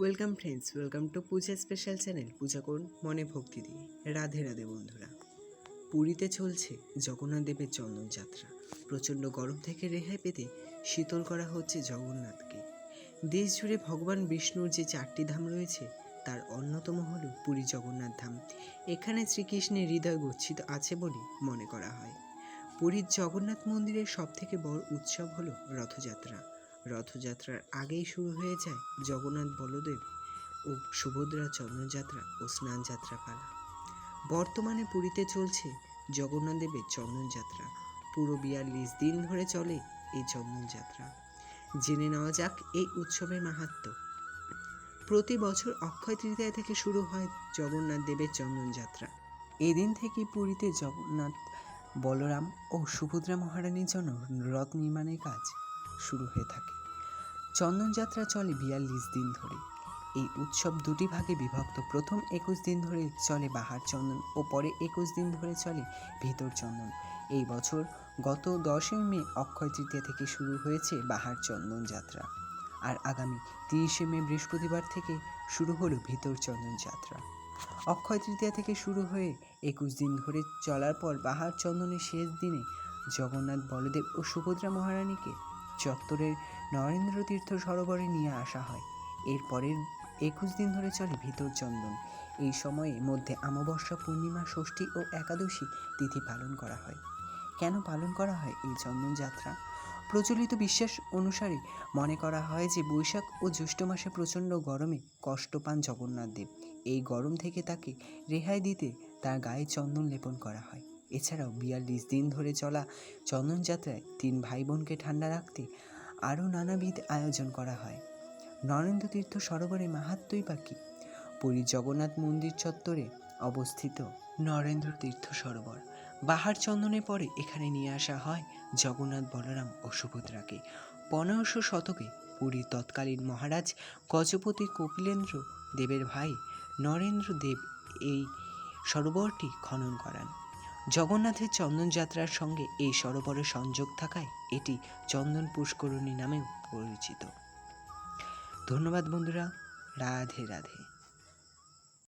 Welcome friends, welcome to Puja special channel, পূজা করুন মনে ভক্তি দিয়ে। রাধে রাধে বন্ধুরা। পুরীতে চলছে জগন্নাথ দেবের চন্দন যাত্রা। প্রচণ্ড গরম থেকে রেহাই পেতে শীতল করা হচ্ছে জগন্নাথকে। দেশ জুড়ে ভগবান বিষ্ণুর যে চারটি ধাম রয়েছে, তার অন্যতম হল পুরী জগন্নাথ ধাম। এখানে শ্রীকৃষ্ণের হৃদয় গচ্ছিত আছে বলে মনে করা হয়। পুরীর জগন্নাথ মন্দিরের সবথেকে বড় উৎসব হলো রথযাত্রা। রথযাত্রার আগেই শুরু হয়ে যায় জগন্নাথ বলদেব ও সুভদ্রা চন্দনযাত্রা ও স্নানযাত্রা পালা বর্তমানে পুরীতে চলছে জগন্নাথ দেবের চন্দনযাত্রা। পুরো বিয়াল্লিশ দিন ধরে চলে এই চন্দনযাত্রা। জেনে নেওয়া যাক এই উৎসবের মাহাত্ম্য প্রতি বছর অক্ষয় তৃতীয়া থেকে শুরু হয় জগন্নাথ দেবের চন্দনযাত্রা। এদিন থেকেই পুরীতে জগন্নাথ বলরাম ও সুভদ্রা মহারানীর জন্য রথ নির্মাণের কাজ শুরু হয়ে থাকে। চন্দনযাত্রা চলে বিয়াল্লিশ দিন ধরে। এই উৎসব দুটি ভাগে বিভক্ত। প্রথম একুশ দিন ধরে চলে বাহার চন্দন ও পরে একুশ দিন ধরে চলে ভিতর চন্দন। এই বছর গত দশই মে অক্ষয় তৃতীয়া থেকে শুরু হয়েছে বাহার চন্দন যাত্রা আর আগামী তিরিশে মে বৃহস্পতিবার থেকে শুরু হলো ভিতর চন্দন যাত্রা অক্ষয় তৃতীয়া থেকে শুরু হয়ে একুশ দিন ধরে চলার পর বাহার চন্দনের শেষ দিনে জগন্নাথ, বলদেব ও সুভদ্রা মহারানীকে চত্বরের নরেন্দ্র তীর্থ সরোবরে নিয়ে আসা হয়। এরপরের একুশ দিন ধরে চলে ভিতর চন্দন এই সময়ে মধ্যে অমাবস্যা, পূর্ণিমা, ষষ্ঠী ও একাদশী তিথি পালন করা হয়। কেন পালন করা হয় এই চন্দন যাত্রা? প্রচলিত বিশ্বাস অনুসারে মনে করা হয় যে বৈশাখ ও জ্যৈষ্ঠ মাসে প্রচণ্ড গরমে কষ্ট পান জগন্নাথ দেব। এই গরম থেকে তাকে রেহাই দিতে তার গায়ে চন্দন লেপন করা হয়। এছাড়াও বিয়াল্লিশ দিন ধরে চলা চন্দনযাত্রায় তিন ভাই বোনকে ঠান্ডা রাখতে আরও নানাবিধ আয়োজন করা হয়। নরেন্দ্র তীর্থ সরোবরে মাহাত্মই পাখি পুরী জগন্নাথ মন্দির চত্বরে অবস্থিত নরেন্দ্র তীর্থ সরোবর। বাহার চন্দনের পরে এখানে নিয়ে আসা হয় জগন্নাথ বলরাম ও সুভদ্রাকে। পনেরোশো শতকে পুরীর তৎকালীন মহারাজ গজপতি কপিলেন্দ্র দেবের ভাই নরেন্দ্র দেব এই সরোবরটি খনন করান। জগন্নাথের চন্দন যাত্রার সঙ্গে এই সরোবরের সংযোগ থাকায় এটি চন্দন পুষ্করণী নামেও পরিচিত। ধন্যবাদ বন্ধুরা। রাধে রাধে।